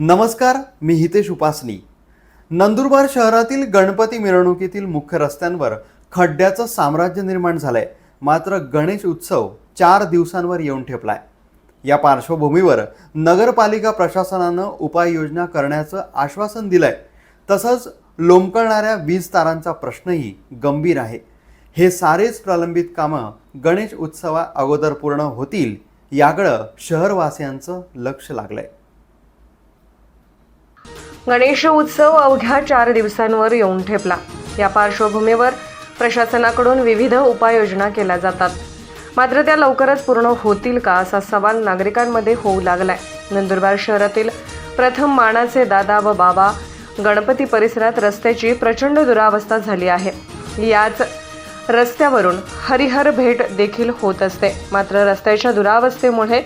नमस्कार मी हितेश उपासनी. नंदुरबार शहरातील गणपती मिरवणुकीतील मुख्य रस्त्यांवर खड्ड्याचं साम्राज्य निर्माण झालंय. मात्र गणेश उत्सव चार दिवसांवर येऊन ठेपलाय. या पार्श्वभूमीवर नगरपालिका प्रशासनानं उपाययोजना करण्याचं आश्वासन दिलंय. तसंच लोंबकळणाऱ्या वीज तारांचा प्रश्नही गंभीर आहे. हे सारेच प्रलंबित कामं गणेश उत्सवा अगोदर पूर्ण होतील याकडं शहरवासियांचं लक्ष लागलंय. गणेश उत्सव अवघ्या चार दिवसांवर येऊन ठेपला. या पार्श्वभूमीवर प्रशासनाकडून विविध उपाययोजना केल्या जातात. मात्र त्या लवकरच पूर्ण होतील का असा सवाल नागरिकांमध्ये होऊ लागलाय. नंदुरबार शहरातील प्रथम मानाचे दादा व बाबा गणपती परिसरात रस्त्याची प्रचंड दुरावस्था झाली आहे. याच रस्त्यावरून हरिहर भेट देखील होत असते. मात्र रस्त्याच्या दुरावस्थेमुळे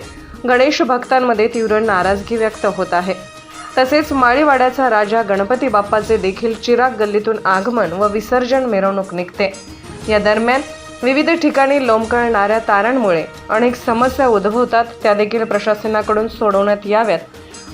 गणेश भक्तांमध्ये तीव्र नाराजगी व्यक्त होत आहे. तसेच माळीवाड्याचा राजा गणपती बाप्पाचे देखील चिराग गल्लीतून आगमन व विसर्जन मिरवणूक निघते. या दरम्यान विविध ठिकाणी लोंबकळणाऱ्या तारांमुळे अनेक समस्या उद्भवतात त्या देखील प्रशासनाकडून सोडवण्यात याव्यात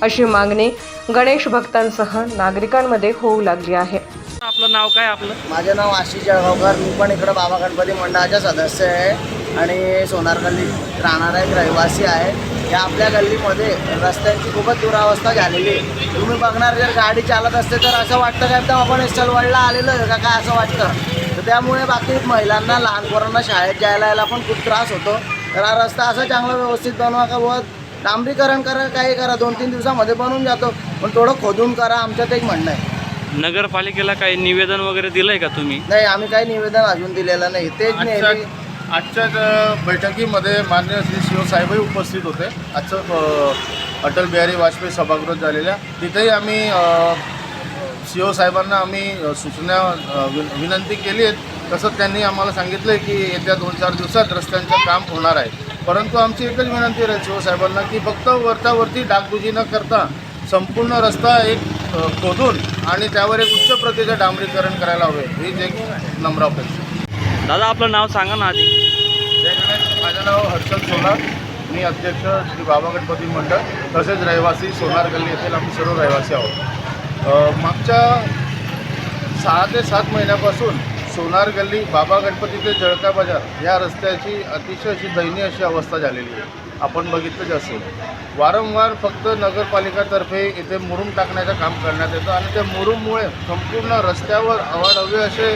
अशी मागणी गणेश भक्तांसह नागरिकांमध्ये होऊ लागली आहे. आपलं नाव काय आपलं? माझं नाव आशिष जळगावकर. मी पण इकडं बाबा गणपती मंडळाचा सदस्य आहे आणि सोनार गल्लीत राहणारा एक रहिवासी आहे. या आपल्या गल्लीमध्ये रस्त्यांची खूपच दुरावस्था झालेली आहे. तुम्ही बघणार जर गाडी चालत असते तर असं वाटतं का एकदम आपण चलवडला आलेलो आहे का? काय असं वाटतं? तर त्यामुळे बाकी महिलांना लहान पोरांना शाळेत जायला यायला पण खूप त्रास होतो. तर हा रस्ता असा चांगला व्यवस्थित बनवा का? बुवा डांबरीकरण करा काही करा. दोन तीन दिवसामध्ये बनून जातो. पण थोडं खोदून करा आमच्यात एक म्हणणं आहे. नगरपालिकेला काही निवेदन वगैरे दिलंय का तुम्ही? नाही आम्ही काही निवेदन अजून दिलेलं नाही. तेच नेहमी आजच्या बैठकीमध्ये मान्य श्री शिवसाहेबही उपस्थित होते. आजचं अटल बिहारी वाजपेयी सभागृहात झालेल्या. तिथेही आम्ही शिवसाहेबांना आम्ही सूचना विन- विनंती केली आहेत तसंच त्यांनी आम्हाला सांगितलं आहे की येत्या दोन चार दिवसात रस्त्यांचं काम होणार आहे. परंतु आमची एकच विनंती राहील शिवसाहेबांना की फक्त वरच्यावरती डागडुजी न करता संपूर्ण रस्ता एक खोदून आणि त्यावर एक उच्च प्रतीचं डांबरीकरण करायला हवे. हीच एक नम्र अपेक्षा. दादा आपलं नाव सांगा ना आधी. माझं नाव हर्षल सोनार. मी अध्यक्ष श्री बाबा गणपती मंडळ तसेच रहिवासी सोनार गल्ली येथील आम्ही सर्व रहिवासी आहोत. मागच्या सहा ते सात महिन्यापासून सोनार गल्ली बाबा गणपती ते जळका बाजार या रस्त्याची अतिशय अशी दयनीय अशी अवस्था झालेली आहे. आपण बघितलंच असेल वारंवार फक्त नगरपालिकातर्फे इथे मुरुम टाकण्याचं काम करण्यात येतं आणि त्या मुरुममुळे संपूर्ण रस्त्यावर अवाढव्य असे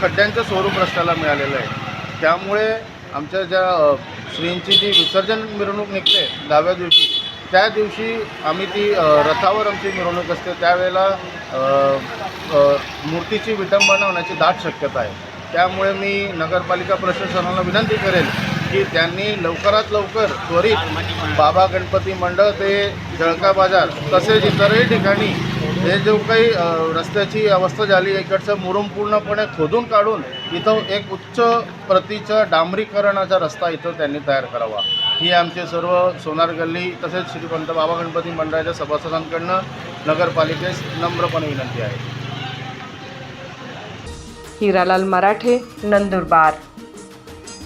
खड्ड्यांचं स्वरूप रस्त्याला मिळालेलं आहे. त्यामुळे आमच्या ज्या श्रींची जी विसर्जन मिरवणूक निघते दहाव्या दिवशी त्या दिवशी आम्ही ती रथावर आमची मिरवणूक असते. त्यावेळेला मूर्तीची विटंबना होण्याची दाट शक्यता आहे. त्यामुळे मी नगरपालिका प्रशासनाला विनंती करेल की त्यांनी लवकरात लवकर त्वरित बाबा गणपती मंडळ ते जळका बाजार तसेच इतरही ठिकाणी हे जो काही रस्त्याची अवस्था झाली इकडचं मुरुम पूर्णपणे खोदून काढून इथं एक उच्च प्रतीचं डांबरीकरणाचा रस्ता इथं त्यांनी तयार करावा. ही आमचे सर्व सोनार गल्ली तसेच श्रीपंत बाबा गणपती मंडळाच्या सभासदांकडनं नगरपालिकेस नम्रपणे विनंती आहे. हिरालाल मराठे नंदुरबार.